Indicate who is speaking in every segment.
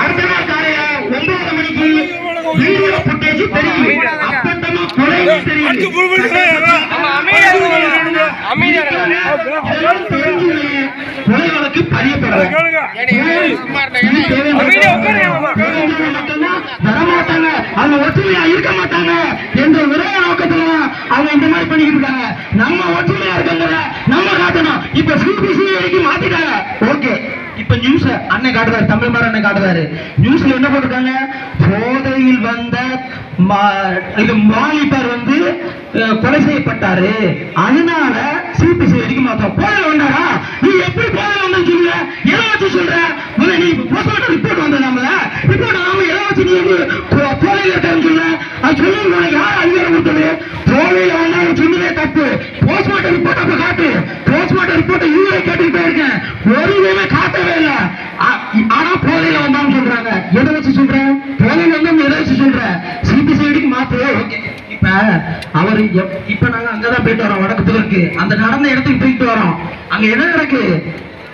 Speaker 1: அடுத்த நாள் காலையில ஒன்பது மணிக்கு வீடியோ ஃபுட்டேஜ் தெரியும். அப்பட்டமா கொலை தெரியும். கொலை வழக்கு பதியப்படுறது வரமாட்டாங்க அவங்க ஒற்றுமையா இருக்க மாட்டாங்க. என்ற ஒரே நோக்கத்துல அவங்க இந்த மாதிரி பண்ணிக்கிட்டு இருக்காங்க நம்ம ஒற்றுமையா இருக்கங்க நம்ம காட்டணும் இப்ப சிபிசி வரைக்கும் மாத்திட்டாங்க ஓகே இப்ப நியூஸ் அண்ணன் காட்டுறாரு தமிழ் மாதிரி அண்ணன் காட்டுறாரு. நியூஸ்ல என்ன போட்டிருக்காங்க? போதையில் வந்த இது வாலிபர் வந்து கொலை செய்யப்பட்டாரு. அதனால யார் அதிகாரம் கொடுத்தது? போதையில வந்தாலும் சொன்னதே தப்பு. போஸ்ட்மார்ட்டம் ரிப்போர்ட் அப்ப காட்டு. போஸ்ட்மார்ட்டம் ரிப்போர்ட் இதுவரை கேட்டுக்கிட்டே இருக்கேன். ஒரு இதுவுமே காட்டவே இல்லை. ஆனா போதையில வந்தாலும் சொல்றாங்க. எதை வச்சு சொல்றேன் போதையில வந்தா எதை வச்சு சொல்றேன் சிபிசிஐடிக்கு மாத்து ஓகே. இப்ப அவரு எப்- இப்ப நாங்க அங்கதான் போயிட்டு வரோம். வடக்கு புதற்கு அந்த நடந்த இடத்துக்கு போயிட்டு வரோம். அங்க என்ன நடக்கு?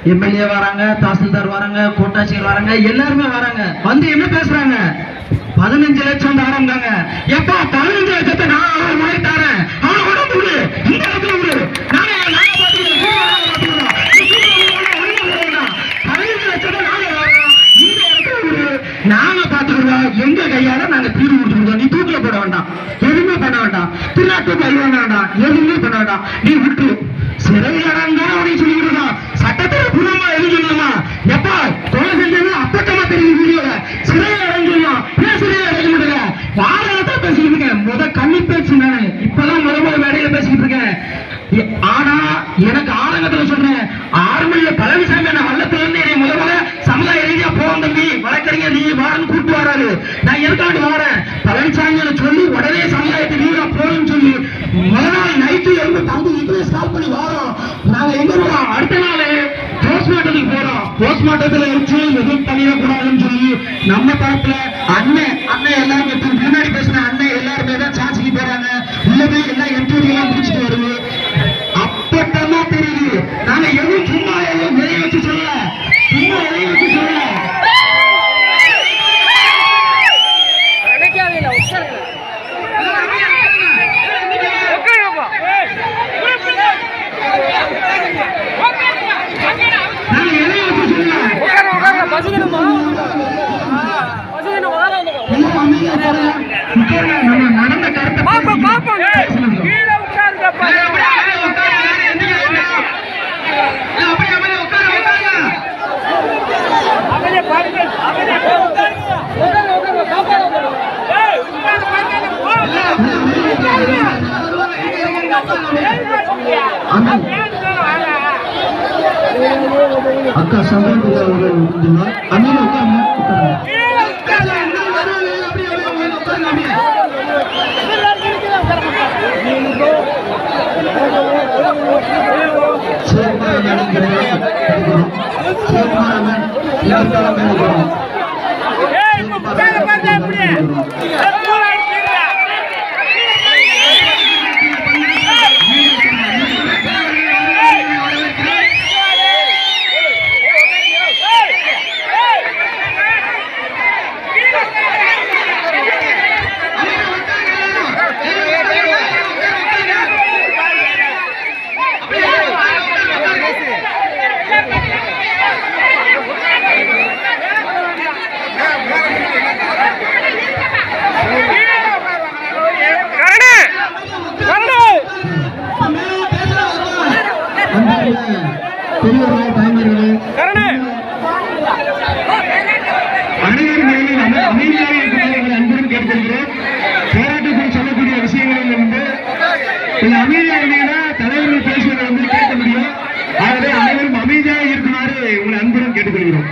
Speaker 1: எம்எல்ஏ வராங்க தாசில்தார் வராங்க கோட்டாட்சியர் வராங்க எல்லாருமே வராங்க. வந்து என்ன பேசுறாங்க? பதினஞ்சு லட்சம் தாரம்காங்க எப்பா பதினஞ்சு லட்சத்தை நான் அவர் முறை தரேன். அவனை கூட விடு. இந்த இடத்துல விடு. நாங்க நாங்க பாத்துக்கிறோம் நீ லட்சத்தை நாங்க தரோம். இந்த நாங்க பாத்துக்கிறோம் எங்க கையால நாங்க தீர்வு கொடுத்துருக்கோம். நீ தூக்கில போட வேண்டாம். எதுவுமே பண்ண வேண்டாம். திருநாட்டு பயிர் வேண்டாம். எதுவுமே பண்ண வேண்டாம். நீ விட்டு சிறையில் அடங்க அப்படின்னு சொல்லிட்டு இருக்கோம் சட்டத்தில் புறமா எது எப்பா கொலை செஞ்சது அப்பட்டமா தெரியும் வீடியோல. சிறையில் அடைஞ்சிடலாம் நாங்க எங்க போறோம் அடுத்த நாள் போஸ்ட்மார்ட்டத்துக்கு போறோம். போஸ்ட்மார்ட்டத்துல வச்சு எதுவும் பண்ணிடக்கூடாதுன்னு சொல்லி நம்ம தரப்புல அண்ணன் அண்ணன் எல்லாருமே இப்ப முன்னாடி பேசின அண்ணன் எல்லாருமே தான் சாட்சிக்கு போறாங்க. உள்ள போய் எல்லாம் என்கொயரி எல்லாம் முடிச்சுட்டு வருது. அப்பட்டமா தெரியுது. நாங்க எதுவும் சும்மா எதுவும் நிறைய வச்சு சொல்லல. சும்மா எதையும் வச்சு சொல்லல.
Speaker 2: நினைக்காதீங்க உட்காருங்க உட்காருங்கப்பா
Speaker 1: நாங்க எதையும் வச்சு சொல்லல
Speaker 2: உட்காருங்க உட்காருங்க பசிக்கணுமா
Speaker 1: அக்கா சந்திரபுரி அவர்கள் இருந்தார் அமீர் உட்காருங்க உட்காருங்க.
Speaker 2: கீழே உட்காருங்க
Speaker 1: அப்படியே, அமைதியாக இருக்குமாறு உங்களை அன்புடன் கேட்டுக்கொள்கிறேன் போராட்டத்தில் சொல்லக்கூடிய விஷயங்களில் வந்து கொஞ்சம் அமைதியாக இருந்தீங்கன்னா தலைவர்கள் பேசுவதை வந்து கேட்க முடியும். ஆகவே அனைவரும் அமைதியாக இருக்குமாறு உங்களை அன்புடன் கேட்டுக்கொள்கிறோம்.